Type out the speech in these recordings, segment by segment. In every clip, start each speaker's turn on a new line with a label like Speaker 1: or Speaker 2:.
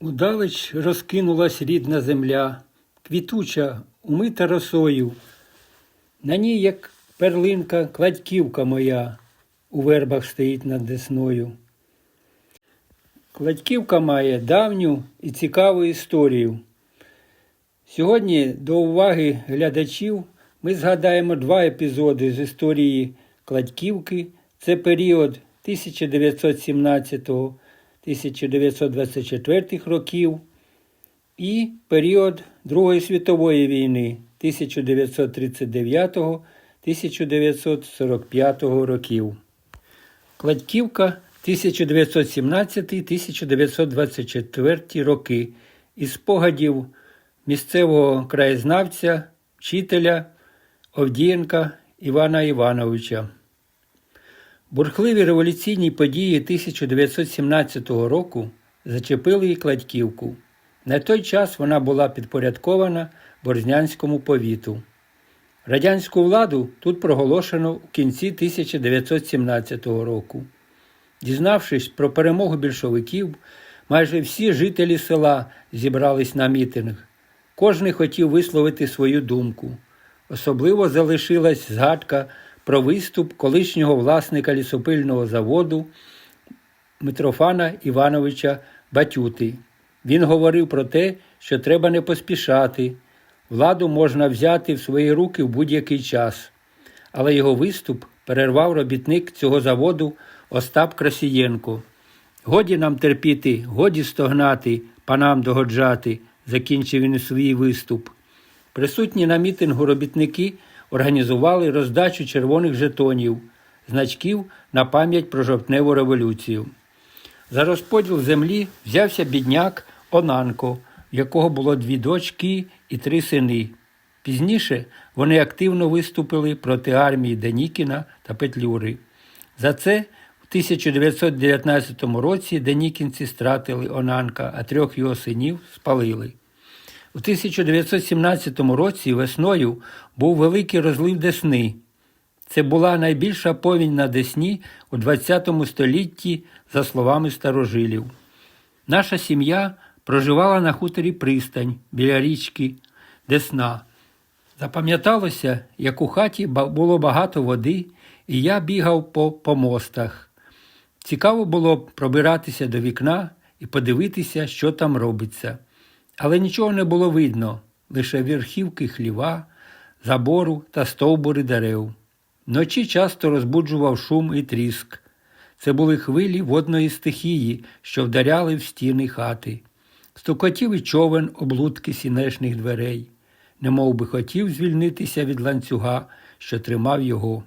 Speaker 1: Удалеч розкинулась рідна земля, квітуча, умита росою. На ній, як перлинка, кладьківка моя у вербах стоїть над десною. Кладьківка має давню і цікаву історію. Сьогодні до уваги глядачів ми згадаємо два епізоди з історії Кладьківки. Це період 1917-1924 років і період Другої світової війни 1939-1945 років. Кладьківка 1917-1924 роки із спогадів місцевого краєзнавця, вчителя Овдієнка Івана Івановича. Бурхливі революційні події 1917 року зачепили і Кладьківку. На той час вона була підпорядкована Борзнянському повіту. Радянську владу тут проголошено у кінці 1917 року. Дізнавшись про перемогу більшовиків, майже всі жителі села зібрались на мітинг. Кожний хотів висловити свою думку. Особливо залишилась згадка про виступ колишнього власника лісопильного заводу Митрофана Івановича Батюти. Він говорив про те, що треба не поспішати, владу можна взяти в свої руки в будь-який час. Але його виступ перервав робітник цього заводу Остап Красієнко. Годі нам терпіти, годі стогнати, панам догоджати, закінчив він свій виступ. Присутні на мітингу робітники організували роздачу червоних жетонів, значків на пам'ять про жовтневу революцію. За розподіл землі взявся бідняк Онанко, в якого було дві дочки і три сини. Пізніше вони активно виступили проти армії Денікіна та Петлюри. За це в 1919 році денікінці стратили Онанка, а трьох його синів спалили. У 1917 році весною був великий розлив Десни. Це була найбільша повінь на Десні у ХХ столітті, за словами старожилів. Наша сім'я проживала на хуторі пристань біля річки Десна. Запам'яталося, як у хаті було багато води, і я бігав по помостах. Цікаво було пробиратися до вікна і подивитися, що там робиться. Але нічого не було видно, лише верхівки хліва, забору та стовбури дерев. Вночі часто розбуджував шум і тріск. Це були хвилі водної стихії, що вдаряли в стіни хати. Стукотів і човен облудки сінешних дверей, немов би хотів звільнитися від ланцюга, що тримав його.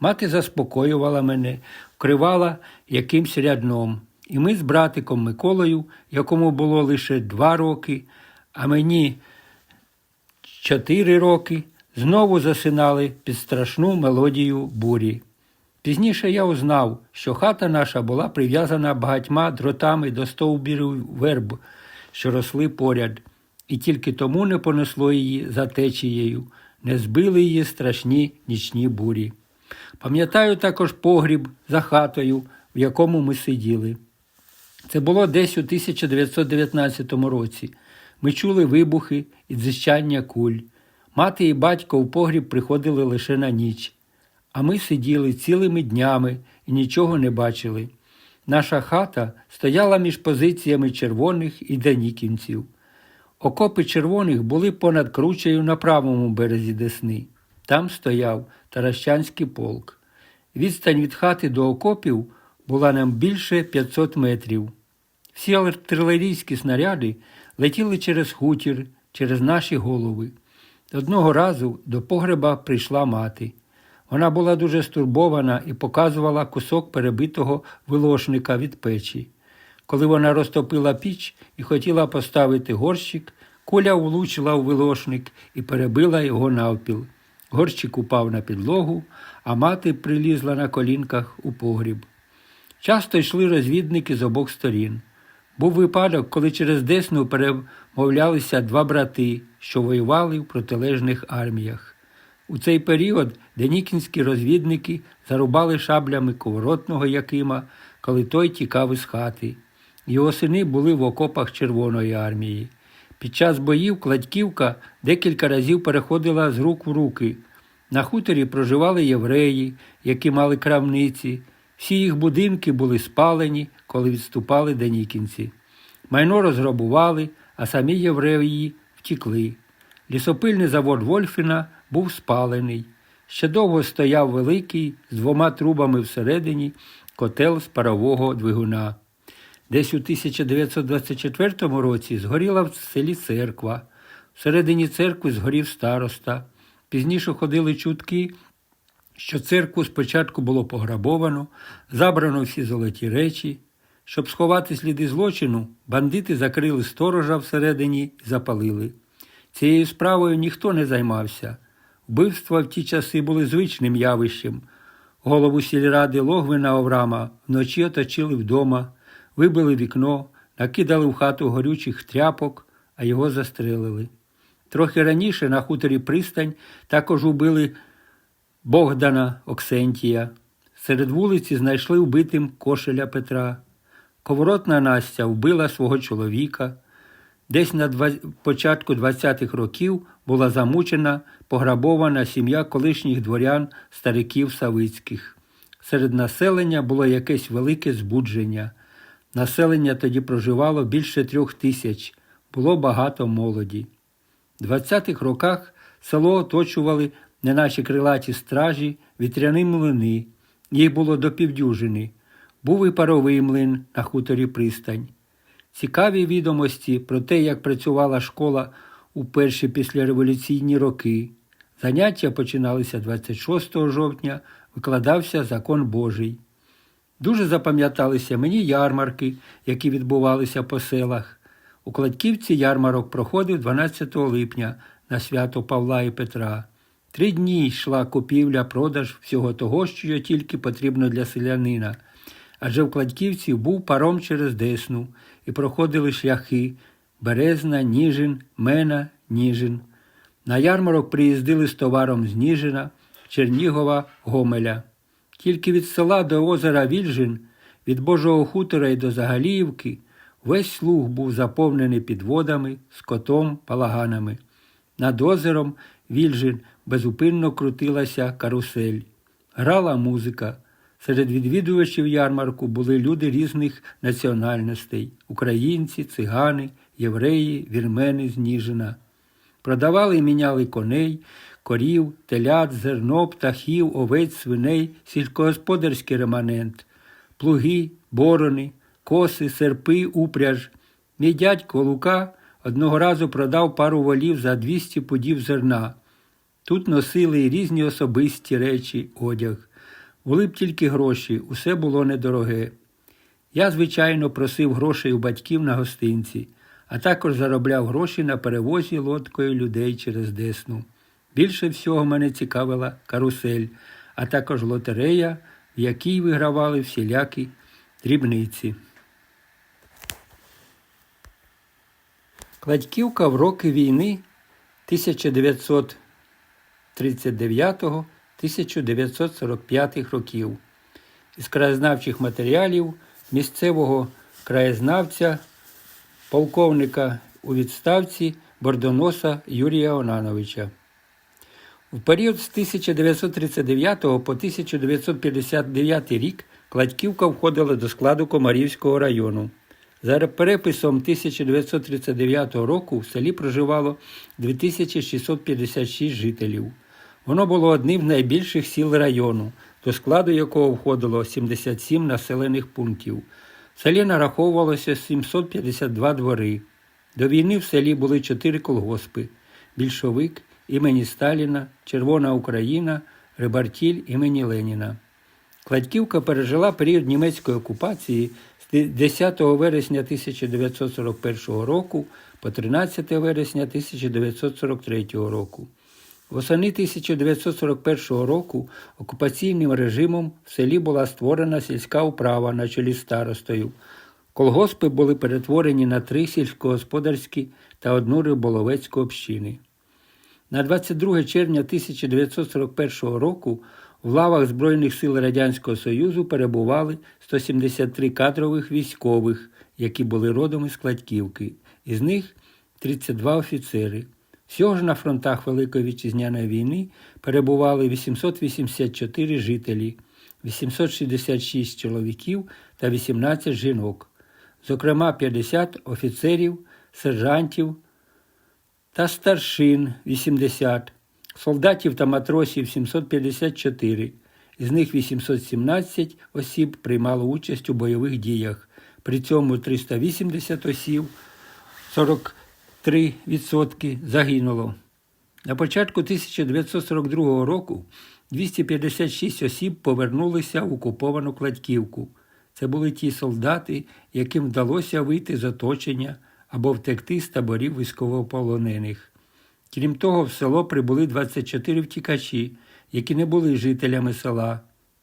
Speaker 1: Мати заспокоювала мене, вкривала якимсь рядном, і ми з братиком Миколою, якому було лише два роки, а мені чотири роки, знову засинали під страшну мелодію бурі. Пізніше я узнав, що хата наша була прив'язана багатьма дротами до стовбірів верб, що росли поряд, і тільки тому не понесло її за течією, не збили її страшні нічні бурі. Пам'ятаю також погріб за хатою, в якому ми сиділи. Це було десь у 1919 році. Ми чули вибухи і дзищання куль. Мати і батько в погріб приходили лише на ніч, а ми сиділи цілими днями і нічого не бачили. Наша хата стояла між позиціями червоних і денікінців. Окопи червоних були понад кручею на правому березі Десни. Там стояв Таращанський полк. Відстань від хати до окопів була нам більше 500 метрів. Всі артилерійські снаряди летіли через хутір, через наші голови. Одного разу до погреба прийшла мати. Вона була дуже стурбована і показувала кусок перебитого вилошника від печі. Коли вона розтопила піч і хотіла поставити горщик, куля влучила у вилошник і перебила його навпіл. Горщик упав на підлогу, а мати прилізла на колінках у погріб. Часто йшли розвідники з обох сторін. Був випадок, коли через Десну перемовлялися два брати, що воювали в протилежних арміях. У цей період денікінські розвідники зарубали шаблями коворотного Якима, коли той тікав із хати. Його сини були в окопах Червоної армії. Під час боїв Кладьківка декілька разів переходила з рук в руки. На хуторі проживали євреї, які мали крамниці. Всі їх будинки були спалені, коли відступали денікінці. Майно розграбували, а самі євреї втікли. Лісопильний завод Вольфіна був спалений. Ще довго стояв великий з двома трубами всередині котел з парового двигуна. Десь у 1924 році згоріла в селі церква. Всередині церкви згорів староста. Пізніше ходили чутки, що церкву спочатку було пограбовано, забрано всі золоті речі. Щоб сховати сліди злочину, бандити закрили сторожа всередині і запалили. Цією справою ніхто не займався. Вбивства в ті часи були звичним явищем. Голову сільради Логвина Оврама вночі оточили вдома, вибили вікно, накидали в хату горючих тряпок, а його застрелили. Трохи раніше на хуторі пристань також убили Богдана Оксентія. Серед вулиці знайшли вбитим кошеля Петра. Коворотна Настя вбила свого чоловіка. Десь на два... початку 20-х років була замучена, пограбована сім'я колишніх дворян стариків Савицьких. Серед населення було якесь велике збудження. Населення тоді проживало більше трьох тисяч, було багато молоді. В 20-х роках село оточували неначе крилаті стражі, вітряні млини. Їх було до півдюжини. Був і паровий млин на хуторі пристань. Цікаві відомості про те, як працювала школа у перші післяреволюційні роки. Заняття починалися 26 жовтня, викладався закон Божий. Дуже запам'яталися мені ярмарки, які відбувалися по селах. У Кладківці ярмарок проходив 12 липня на свято Павла і Петра. Три дні йшла купівля, продаж всього того, що тільки потрібно для селянина. Адже в Кладківці був паром через Десну і проходили шляхи Березна, Ніжин, Мена, Ніжин. На ярмарок приїздили з товаром з Ніжина, Чернігова, Гомеля. Тільки від села до озера Вільжин, від Божого хутора і до Загаліївки весь слуг був заповнений підводами, скотом, палаганами. Над озером Вільжин безупинно крутилася карусель. Грала музика. Серед відвідувачів ярмарку були люди різних національностей українці, цигани, євреї, вірмени з Ніжина. Продавали і міняли коней, корів, телят, зерно, птахів, овець, свиней, сільськогосподарський реманент, плуги, борони, коси, серпи, упряж. Мій дядько Лука одного разу продав пару волів за 200 пудів зерна. Тут носили і різні особисті речі, одяг. Були б тільки гроші, усе було недороге. Я, звичайно, просив грошей у батьків на гостинці, а також заробляв гроші на перевозі лодкою людей через Десну. Більше всього мене цікавила карусель, а також лотерея, в якій вигравали всілякі дрібниці. Кладьківка в роки війни 1939-1945 років. Із краєзнавчих матеріалів місцевого краєзнавця, полковника у відставці Бордоноса Юрія Онановича. В період з 1939 по 1959 рік Кладьківка входила до складу Комарівського району. За переписом 1939 року в селі проживало 2656 жителів. Воно було одним з найбільших сіл району, до складу якого входило 77 населених пунктів. В селі нараховувалося 752 двори. До війни в селі були чотири колгоспи: більшовик імені Сталіна, Червона Україна, Рибартіль імені Леніна. Кладьківка пережила період німецької окупації з 10 вересня 1941 року по 13 вересня 1943 року. Восени 1941 року окупаційним режимом в селі була створена сільська управа на чолі старостою. Колгоспи були перетворені на три сільськогосподарські та одну риболовецьку общини. На 22 червня 1941 року В лавах Збройних сил Радянського Союзу перебували 173 кадрових військових, які були родом із Кладківки. Із них 32 офіцери. Всього ж на фронтах Великої Вітчизняної війни перебували 884 жителі, 866 чоловіків та 18 жінок, зокрема 50 офіцерів, сержантів та старшин 80, солдатів та матросів 754, із них 817 осіб приймало участь у бойових діях, при цьому 380 осіб 43% загинуло. На початку 1942 року 256 осіб повернулися в окуповану Кладківку. Це були ті солдати, яким вдалося вийти з оточення або втекти з таборів військовополонених. Крім того, в село прибули 24 втікачі, які не були жителями села.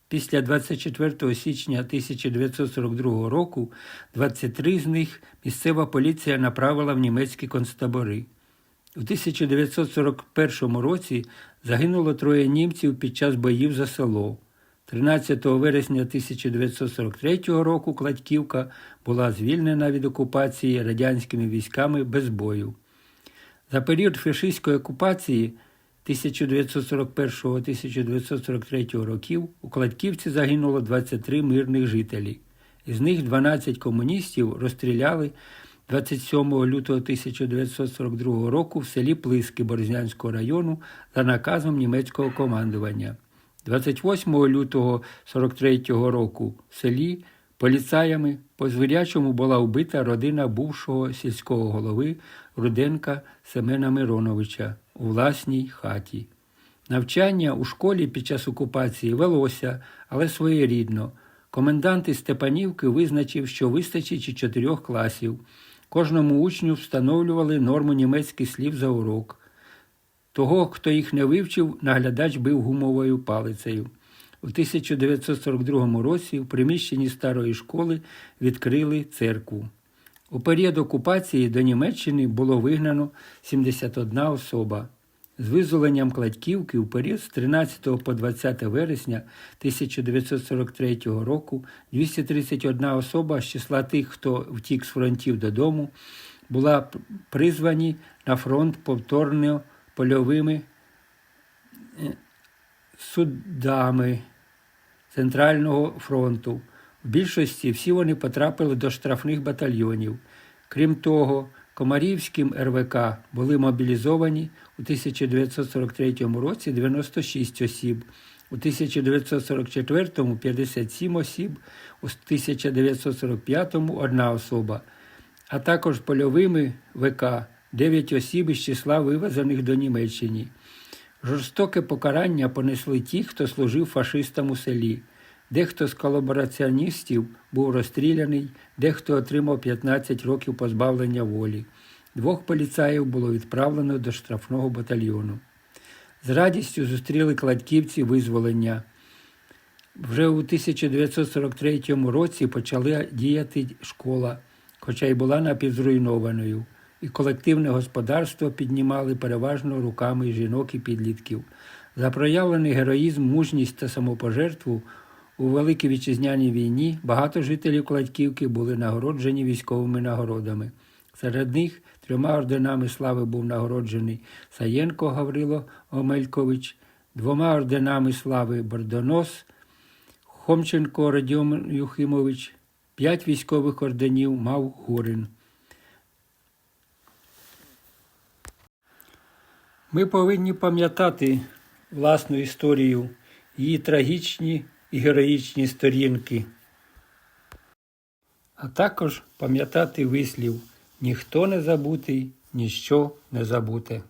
Speaker 1: Після 24 січня 1942 року 23 з них місцева поліція направила в німецькі концтабори. У 1941 році загинуло троє німців під час боїв за село. 13 вересня 1943 року Кладківка була звільнена від окупації радянськими військами без бою. За період фашистської окупації 1941-1943 років у Кладківці загинуло 23 мирних жителі. Із них 12 комуністів розстріляли 27 лютого 1942 року в селі Плиски Борзнянського району за наказом німецького командування. 28 лютого 43 року в селі поліцаями по звірячому була вбита родина бувшого сільського голови Руденка Семена Мироновича у власній хаті. Навчання у школі під час окупації велося, але своєрідно. Комендант із Степанівки визначив, що вистачить і чотирьох класів. Кожному учню встановлювали норму німецьких слів за урок. Того, хто їх не вивчив, наглядач бив гумовою палицею. У 1942 році в приміщенні старої школи відкрили церкву. У період окупації до Німеччини було вигнано 71 особа. З визволенням Кладківки у період з 13 по 20 вересня 1943 року 231 особа з числа тих, хто втік з фронтів додому, була призвані на фронт повторно польовими судами Центрального фронту. В більшості всі вони потрапили до штрафних батальйонів. Крім того, Комарівським РВК були мобілізовані у 1943 році 96 осіб, у 1944 – 57 осіб, у 1945 – одна особа, а також польовими ВК 9 осіб із числа вивезених до Німеччини. Жорстоке покарання понесли ті, хто служив фашистам у селі. Дехто з колабораціоністів був розстріляний, дехто отримав 15 років позбавлення волі. Двох поліцаїв було відправлено до штрафного батальйону. З радістю зустріли кладківці визволення. Вже у 1943 році почала діяти школа, хоча й була напівзруйнованою, і колективне господарство піднімали переважно руками жінок і підлітків. За проявлений героїзм, мужність та самопожертву у Великій Вітчизняній війні багато жителів Кладківки були нагороджені військовими нагородами. Серед них трьома орденами слави був нагороджений Саєнко Гаврило Омелькович, двома орденами слави Бордонос, Хомченко Радіон Юхимович, п'ять військових орденів мав Гурин. Ми повинні пам'ятати власну історію, її трагічні і героїчні сторінки, а також пам'ятати вислів ніхто не забутий, ніщо не забуте.